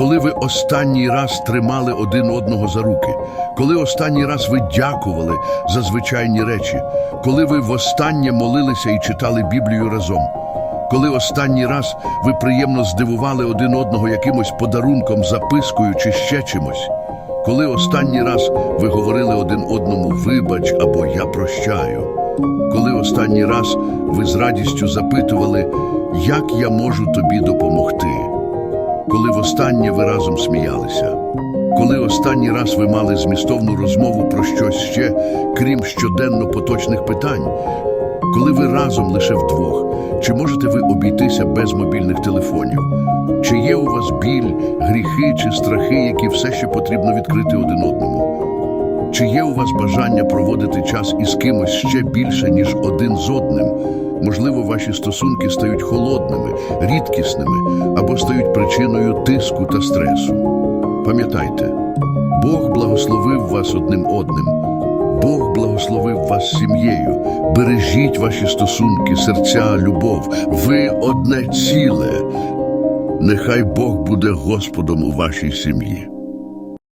Коли ви останній раз тримали один одного за руки, коли останній раз ви дякували за звичайні речі, коли ви востаннє молилися і читали Біблію разом, коли останній раз ви приємно здивували один одного якимось подарунком, запискою чи ще чимось, коли останній раз ви говорили один одному вибач або я прощаю, коли останній раз ви з радістю запитували, як я можу тобі допомогти востаннє ви разом сміялися, коли останній раз ви мали змістовну розмову про щось ще, крім щоденно поточних питань, коли ви разом лише вдвох, чи можете ви обійтися без мобільних телефонів? Чи є у вас біль, гріхи чи страхи, які все ще потрібно відкрити один одному? Чи є у вас бажання проводити час із кимось ще більше, ніж один з одним? Можливо, ваші стосунки стають холодними, рідкісними або стають причиною тиску та стресу. Пам'ятайте, Бог благословив вас одним одним. Бог благословив вас сім'єю. Бережіть ваші стосунки, серця, любов. Ви одне ціле. Нехай Бог буде Господом у вашій сім'ї.